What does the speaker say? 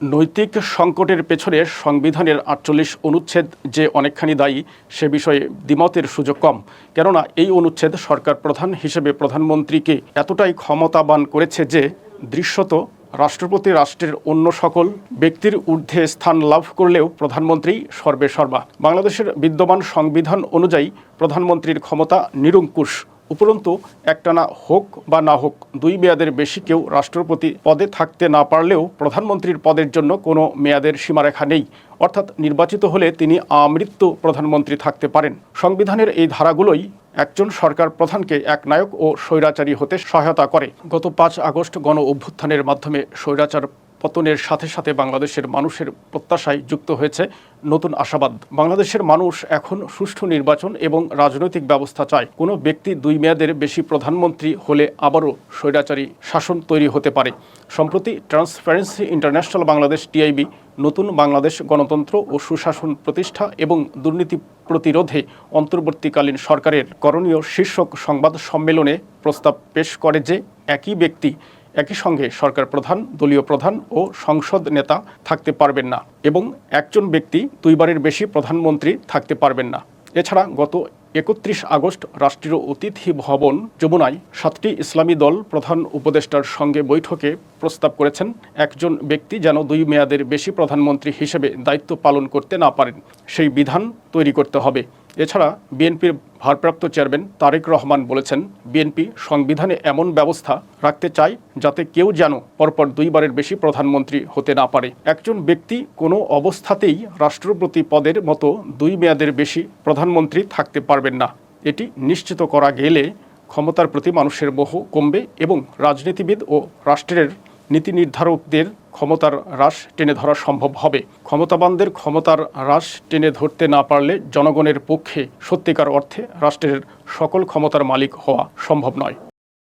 নৈতিক সংকটের পেছনে সংবিধানের আটচল্লিশ অনুচ্ছেদ যে অনেকখানি দায়ী, সে বিষয়ে দ্বিমতের সুযোগ কম। কেননা এই অনুচ্ছেদ সরকার প্রধান হিসেবে প্রধানমন্ত্রীকে এতটাই ক্ষমতাবান করেছে যে, দৃশ্যত রাষ্ট্রপতি রাষ্ট্রের অন্য সকল ব্যক্তির ঊর্ধ্বে স্থান লাভ করলেও প্রধানমন্ত্রী সর্বে সর্বা। বাংলাদেশের বিদ্যমান সংবিধান অনুযায়ী প্রধানমন্ত্রীর ক্ষমতা নিরঙ্কুশ। উপরন্তু, একটানা হোক বা না হোক, দুই মেয়াদের বেশি কেউ রাষ্ট্রপতি পদে থাকতে না পারলেও প্রধানমন্ত্রীর পদের জন্য কোনো মেয়াদের সীমারেখা নেই। অর্থাৎ নির্বাচিত হলে তিনি আমৃত্যু প্রধানমন্ত্রী থাকতে পারেন। সংবিধানের এই ধারাগুলোই একজন সরকার প্রধানকে এক নায়ক ও স্বৈরাচারী হতে সহায়তা করে। গত পাঁচ আগস্ট গণ অভ্যুত্থানের মাধ্যমে স্বৈরাচার পতনের সাথে সাথে বাংলাদেশের মানুষের প্রত্যাশায় যুক্ত হয়েছে নতুন আশাবাদ। বাংলাদেশের মানুষ এখন সুষ্ঠু নির্বাচন এবং রাজনৈতিক ব্যবস্থা চায়। কোনো ব্যক্তি দুই মেয়াদের বেশি প্রধানমন্ত্রী হলে আবারও স্বৈরাচারী শাসন তৈরি হতে পারে। সম্প্রতি ট্রান্সপারেন্সি ইন্টারন্যাশনাল বাংলাদেশ টিআইবি নতুন বাংলাদেশ গণতন্ত্র ও সুশাসন প্রতিষ্ঠা এবং দুর্নীতি প্রতিরোধে অন্তর্বর্তীকালীন সরকারের করণীয় শীর্ষক সংবাদ সম্মেলনে প্রস্তাব পেশ করে যে, একই ব্যক্তি একই সঙ্গে সরকার প্রধান, দলীয় প্রধান ও সংসদ নেতা থাকতে পারবেন না এবং একজন ব্যক্তি দুইবারের বেশি প্রধানমন্ত্রী থাকতে পারবেন না। এছাড়া গত একত্রিশ আগস্ট রাষ্ট্রীয় অতিথি ভবন যমুনায় সাতটি ইসলামী দল প্রধান উপদেষ্টার সঙ্গে বৈঠকে প্রস্তাব করেছেন। একজন ব্যক্তি যেন দুই মেয়াদের বেশি প্রধানমন্ত্রী হিসেবে দায়িত্ব পালন করতে না পারেন, সেই বিধান তৈরি করতে হবে। এছাড়া বিএনপির ভারপ্রাপ্ত চেয়ারম্যান তারেক রহমান বলেছেন, বিএনপি সংবিধানে এমন ব্যবস্থা রাখতে চায় যাতে কেউ যেন পরপর দুইবারের বেশি প্রধানমন্ত্রী হতে না পারে। একজন ব্যক্তি কোনো অবস্থাতেই রাষ্ট্রপতি পদের মতো দুই মেয়াদের বেশি প্রধানমন্ত্রী থাকতে পারবেন না। এটি নিশ্চিত করা গেলে ক্ষমতার প্রতি মানুষের মোহ কমবে এবং রাজনীতিবিদ ও রাষ্ট্রের নীতি নির্ধারকদের ক্ষমতার হ্রাস টেনে ধরা সম্ভব হবে। ক্ষমতাবানদের ক্ষমতার হ্রাস টেনে ধরতে না পারলে জনগণের পক্ষে সত্যিকার অর্থে রাষ্ট্রের সকল ক্ষমতার মালিক হওয়া সম্ভব নয়।